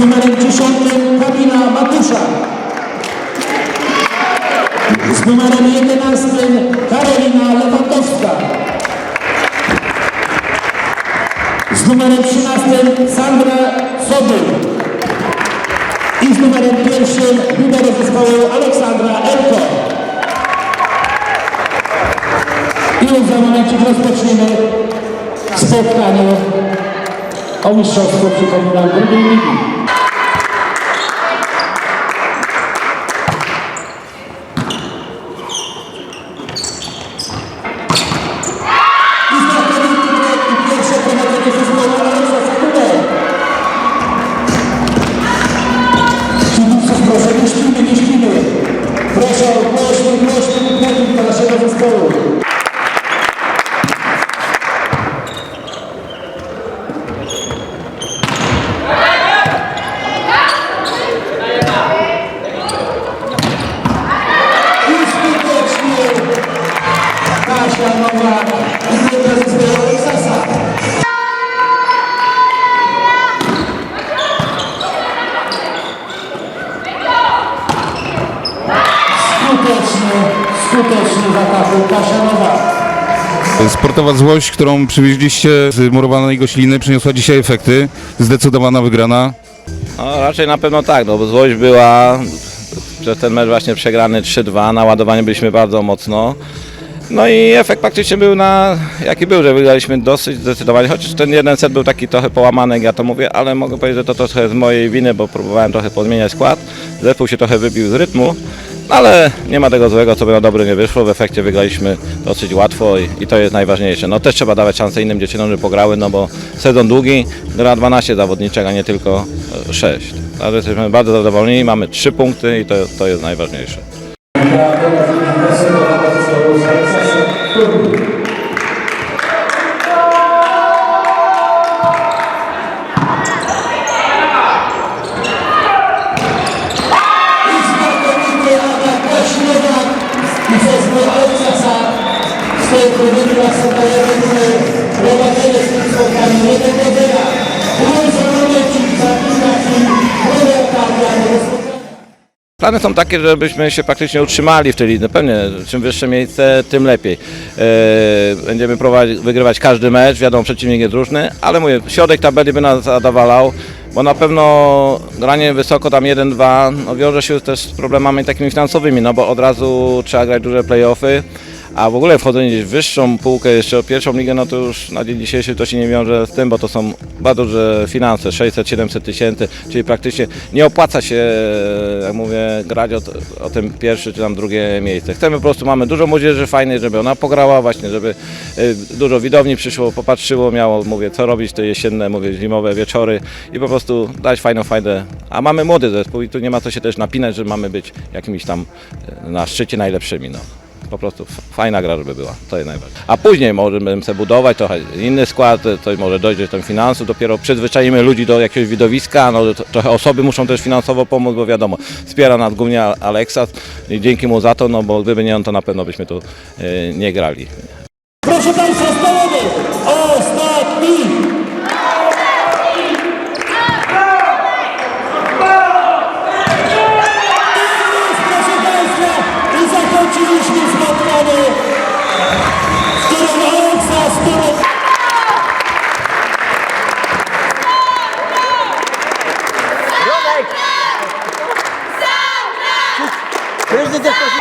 numerem 10 Kamila Matusza. Z numerem 11 Karolina Lewandowska. Z numerem 13 Sandra Sobyl. I z numerem 1 numer zespołu Aleksandra Elko. I już za momencik rozpoczniemy spotkanie o mistrzostwo przypominam drugiej ligi. Bồ ataku. Sportowa złość, którą przywieźliście z murowanej gośliny, przyniosła dzisiaj efekty. Zdecydowana wygrana. No, raczej na pewno tak, no bo złość była przez ten mecz właśnie przegrany 3-2, naładowani byliśmy bardzo mocno. No i efekt praktycznie był na jaki był, że wygraliśmy dosyć zdecydowanie, chociaż ten jeden set był taki trochę połamany, jak ja to mówię, ale mogę powiedzieć, że to trochę z mojej winy, bo próbowałem trochę pozmieniać skład. Zespół się trochę wybił z rytmu, ale nie ma tego złego, co by na dobre nie wyszło. W efekcie wygraliśmy dosyć łatwo i, i to jest najważniejsze. No też trzeba dawać szansę innym dziewczynom, żeby pograły, no bo sezon długi, gra 12 zawodniczek, a nie tylko e, 6. Także jesteśmy bardzo zadowoleni, mamy 3 punkty i to, to jest najważniejsze. Tym spotkaniem 1 do 0. Mój za momencik zapisacji Roberta Diana rozpoczęcia. Plany są takie, żebyśmy się praktycznie utrzymali w tej lidze. Pewnie czym wyższe miejsce, tym lepiej. E, Będziemy próbować wygrywać każdy mecz, wiadomo przeciwnik jest różny, ale mówię, środek tabeli by nas zadowalał, bo na pewno granie wysoko tam 1-2 no, wiąże się też z problemami takimi finansowymi, no bo od razu trzeba grać duże playoffy. A w ogóle wchodzenie w wyższą półkę, jeszcze o pierwszą ligę, no to już na dzień dzisiejszy to się nie wiąże z tym, bo to są bardzo duże finanse, 600-700 tysięcy, czyli praktycznie nie opłaca się, jak mówię, grać o, o tym pierwsze czy tam drugie miejsce. Chcemy po prostu, mamy dużo młodzieży fajnej, żeby ona pograła właśnie, żeby y, dużo widowni przyszło, popatrzyło, miało, mówię, co robić te jesienne, mówię, zimowe wieczory i po prostu dać fajną fajdę. A mamy młody zespół i tu nie ma co się też napinać, że mamy być jakimiś tam y, na szczycie najlepszymi, no po prostu fajna gra, żeby była. To jest najważniejsze. A później możemy sobie budować trochę inny skład, coś może dojść do finansów, dopiero przyzwyczajimy ludzi do jakiegoś widowiska, no trochę osoby muszą też finansowo pomóc, bo wiadomo, wspiera nas głównie Aleksas i dzięki mu za to, no bo gdyby nie on, to na pewno byśmy tu e, nie grali. Proszę Państwa, stołowy! Ostatni! There's the difference.